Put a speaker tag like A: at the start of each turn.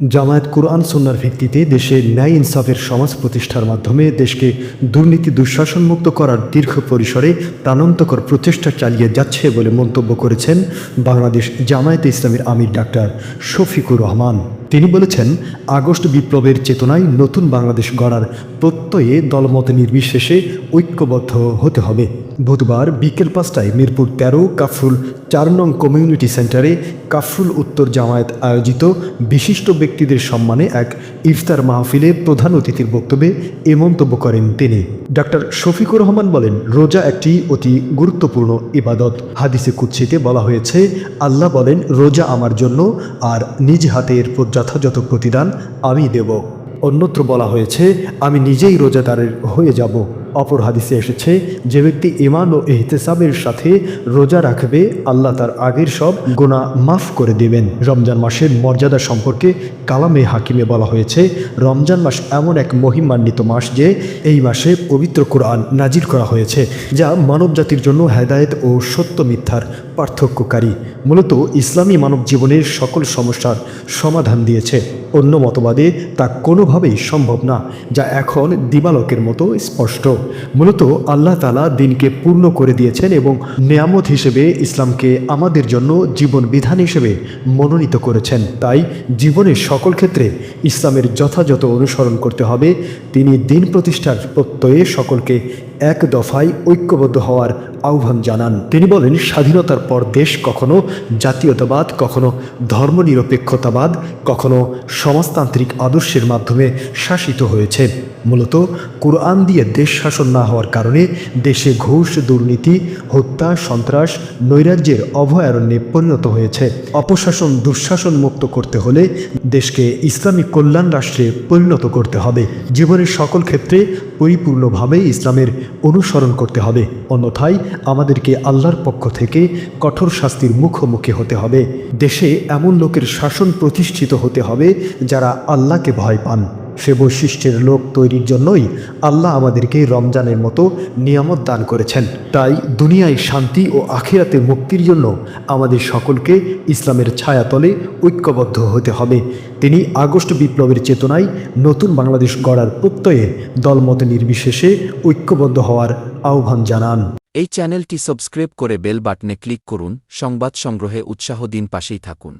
A: জামায়াত কোরআন সুন্নার ভিত্তিতে দেশে ন্যায় ইনসাফের সমাজ প্রতিষ্ঠার মাধ্যমে দেশকে দুর্নীতি দুঃশাসনমুক্ত করার দীর্ঘ পরিসরে প্রাণান্তকর প্রচেষ্টা চালিয়ে যাচ্ছে বলে মন্তব্য করেছেন বাংলাদেশ জামায়াতে ইসলামের আমির ডাক্তার শফিকুর রহমান। তিনি বলেছেন, আগস্ট বিপ্লবের চেতনায় নতুন বাংলাদেশ গড়ার প্রত্যয়ে দলমত নির্বিশেষে ঐক্যবদ্ধ হতে হবে। বুধবার বিকেল পাঁচটায় মিরপুর তেরো, কাফরুল চার নং কমিউনিটি সেন্টারে কাফরুল উত্তর জামায়াত আয়োজিত বিশিষ্ট ব্যক্তিদের সম্মানে এক ইফতার মাহফিলে প্রধান অতিথির বক্তব্যে এ মন্তব্য করেন তিনি। ডাক্তার শফিকুর রহমান বলেন, রোজা একটি অতি গুরুত্বপূর্ণ ইবাদত। হাদিসে কুৎসিতে বলা হয়েছে, আল্লাহ বলেন, রোজা আমার জন্য আর নিজ হাতে এরপর যথাযথ প্রতিদান আমি দেব। অন্যত্র বলা হয়েছে আমি নিজেই রোজাদারের হয়ে যাব। অপর হাদিসে এসেছে, যে ব্যক্তি ইমান ও এহতেসাবের সাথে রোজা রাখবে, আল্লাহ তার আগের সব গোনা মাফ করে দেবেন। রমজান মাসের মর্যাদা সম্পর্কে কালামে হাকিমে বলা হয়েছে, রমজান মাস এমন এক মহিমান্বিত মাস যে এই মাসে পবিত্র কোরআন নাজির করা হয়েছে, যা মানব জাতির জন্য হেদায়েত ও সত্য মিথ্যার পার্থক্যকারী। মূলত ইসলামী মানব জীবনের সকল সমস্যার সমাধান দিয়েছে। অন্য মতবাদে তা কোনোভাবেই সম্ভব না, যা এখন দিবালকের মতো স্পষ্ট। মূলত আল্লাহ তালা দিনকে পূর্ণ করে দিয়েছেন এবং নিয়ামত হিসেবে ইসলামকে আমাদের জন্য জীবন বিধান হিসেবে মনোনীত করেছেন। তাই জীবনের সকল ক্ষেত্রে ইসলামের যথাযথ অনুসরণ করতে হবে। তিনি দিন প্রতিষ্ঠার প্রত্যয়ে সকলকে এক দফায় ঐক্যবদ্ধ হওয়ার আহ্বান জানান। তিনি বলেন, স্বাধীনতার পর দেশ কখনো জাতীয়তাবাদ, কখনো ধর্মনিরপেক্ষতাবাদ, কখনো সমাজতান্ত্রিক আদর্শের মাধ্যমে শাসিত হয়েছে। মূলত কোরআন দিয়ে দেশ শাসন না হওয়ার কারণে দেশে ঘুষ, দুর্নীতি, হত্যা, সন্ত্রাস, নৈরাজ্যের অভয়ারণ্যে পরিণত হয়েছে। অপশাসন দুঃশাসন মুক্ত করতে হলে দেশকে ইসলামী কল্যাণ রাষ্ট্রে পরিণত করতে হবে। জীবনের সকল ক্ষেত্রে পরিপূর্ণভাবে ইসলামের অনুসরণ করতে হবে। অন্যথায় আমাদেরকে আল্লাহর পক্ষ থেকে কঠোর শাস্তির মুখোমুখি হতে হবে। দেশে এমন লোকের শাসন প্রতিষ্ঠিত হতে হবে যারা আল্লাহকে ভয় পান। সে বৈশিষ্ট্যের লোক তৈরির জন্যই আল্লাহ আমাদেরকে রমজানের মতো নিয়ামত দান করেছেন। তাই দুনিয়ায় শান্তি ও আখিরাতে মুক্তির জন্য আমাদের সকলকে ইসলামের ছায়াতলে ঐক্যবদ্ধ হতে হবে। তিনি আগস্ট বিপ্লবের চেতনায় নতুন বাংলাদেশ গড়ার প্রত্যয়ে দলমত নির্বিশেষে ঐক্যবদ্ধ হওয়ার আহ্বান জানান।
B: এই চ্যানেলটি সাবস্ক্রাইব করে বেল বাটনে ক্লিক করুন। সংবাদ সংগ্রহে উৎসাহ দিন পাশেই থাকুন।